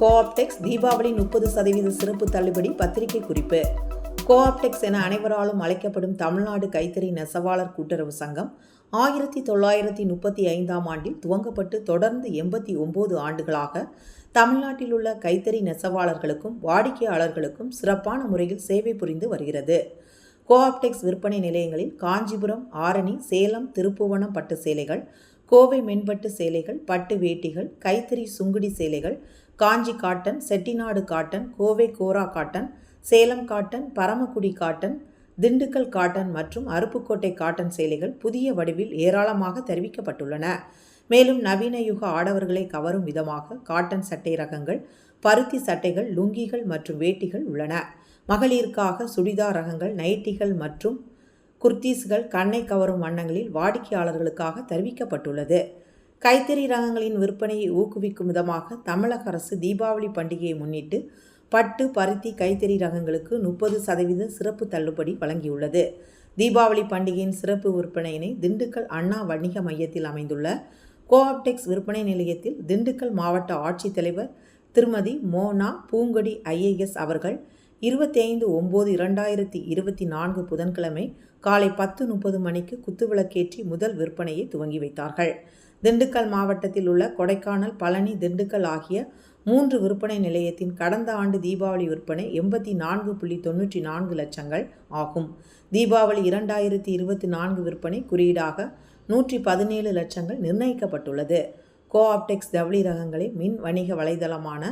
கோஆப்டெக்ஸ் தீபாவளி முப்பது சதவீத சிறப்பு தள்ளுபடி பத்திரிகை குறிப்பு. கோஆப்டெக்ஸ் என அனைவராலும் அழைக்கப்படும் தமிழ்நாடு கைத்தறி நெசவாளர் கூட்டுறவு சங்கம் ஆயிரத்தி தொள்ளாயிரத்தி முப்பத்தி ஐந்தாம் ஆண்டில் துவங்கப்பட்டு தொடர்ந்து எண்பத்தி ஒம்பது ஆண்டுகளாக தமிழ்நாட்டில் உள்ள கைத்தறி நெசவாளர்களுக்கும் வாடிக்கையாளர்களுக்கும் சிறப்பான முறையில் சேவை புரிந்து வருகிறது. கோஆப்டெக்ஸ் விற்பனை நிலையங்களில் காஞ்சிபுரம் ஆரணி சேலம் திருப்புவனம் பட்டு சேலைகள் கோவை மென்பட்டு சேலைகள் பட்டு வேட்டிகள் கைத்தறி சுங்குடி சேலைகள் Kanchi cotton Chettinad cotton Kovai Kora cotton Salem cotton Paramakudi cotton Dindigul cotton மற்றும் அருப்புக்கோட்டை காட்டன் சேலைகள் புதிய வடிவில் ஏராளமாக தெரிவிக்கப்பட்டுள்ளன. மேலும் நவீன யுக ஆடவர்களை கவரும் விதமாக காட்டன் சட்டை ரகங்கள் பருத்தி சட்டைகள் லுங்கிகள் மற்றும் வேட்டிகள் உள்ளன. மகளிருக்காக சுடிதார் ரகங்கள் நைட்டிகள் மற்றும் குர்தீஸ்கள் கண்ணை கவரும் வண்ணங்களில் வாடிக்கையாளர்களுக்காக தெரிவிக்கப்பட்டுள்ளது. கைத்தறி ரகங்களின் விற்பனையை ஊக்குவிக்கும் விதமாக தமிழக அரசு தீபாவளி பண்டிகையை முன்னிட்டு பட்டு பருத்தி கைத்தறி ரகங்களுக்கு முப்பது சதவீத சிறப்பு தள்ளுபடி வழங்கியுள்ளது. தீபாவளி பண்டிகையின் சிறப்பு விற்பனையினை திண்டுக்கல் அண்ணா வணிக மையத்தில் அமைந்துள்ள கோஆப்டெக்ஸ் விற்பனை நிலையத்தில் திண்டுக்கல் மாவட்ட ஆட்சித்தலைவர் திருமதி மோனா பூங்கொடி ஐஏஎஸ் அவர்கள் இருபத்தைந்து ஒம்பது இரண்டாயிரத்தி இருபத்தி நான்கு புதன்கிழமை காலை பத்து முப்பது மணிக்கு குத்துவிளக்கேற்றி முதல் விற்பனையை துவங்கி வைத்தார்கள். திண்டுக்கல் மாவட்டத்தில் உள்ள கொடைக்கானல் பழனி திண்டுக்கல் ஆகிய மூன்று விற்பனை நிலையத்தின் கடந்த ஆண்டு தீபாவளி விற்பனை எண்பத்தி நான்கு புள்ளி தொண்ணூற்றி நான்கு லட்சங்கள் ஆகும். தீபாவளி இரண்டாயிரத்தி இருபத்தி நான்கு விற்பனை குறியீடாக நூற்றி பதினேழு லட்சங்கள் நிர்ணயிக்கப்பட்டுள்ளது. கோஆப்டெக்ஸ் ஜவுளி ரகங்களை மின் வணிக வலைதளமான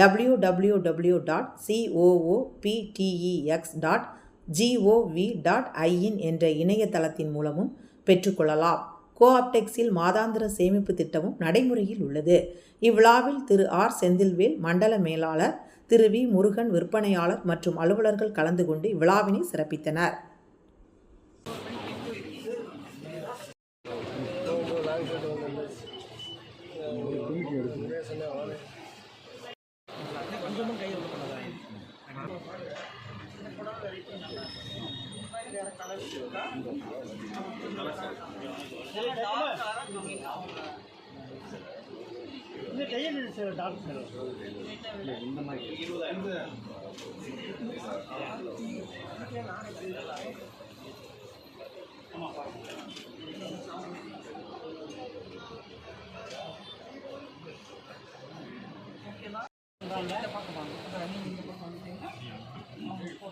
W W W dot சிஓஓபிடிஇஎக்ஸ் dot gov dot ஐஇன் என்ற இணையதளத்தின் மூலமும் பெற்றுக்கொள்ளலாம். கோஆப்டெக்ஸில் மாதாந்திர சேமிப்பு திட்டமும் நடைமுறையில் உள்ளது. இவ்விழாவில் திரு ஆர் செந்தில்வேல் மண்டல மேலாளர் திரு வி முருகன் விற்பனையாளர் மற்றும் அலுவலர்கள் கலந்து கொண்டு இவ்விழாவினை சிறப்பித்தனர். இந்த டைம் சார் டாக்டர் இந்த மாதிரி ஆமாம் பார்க்க பாருங்க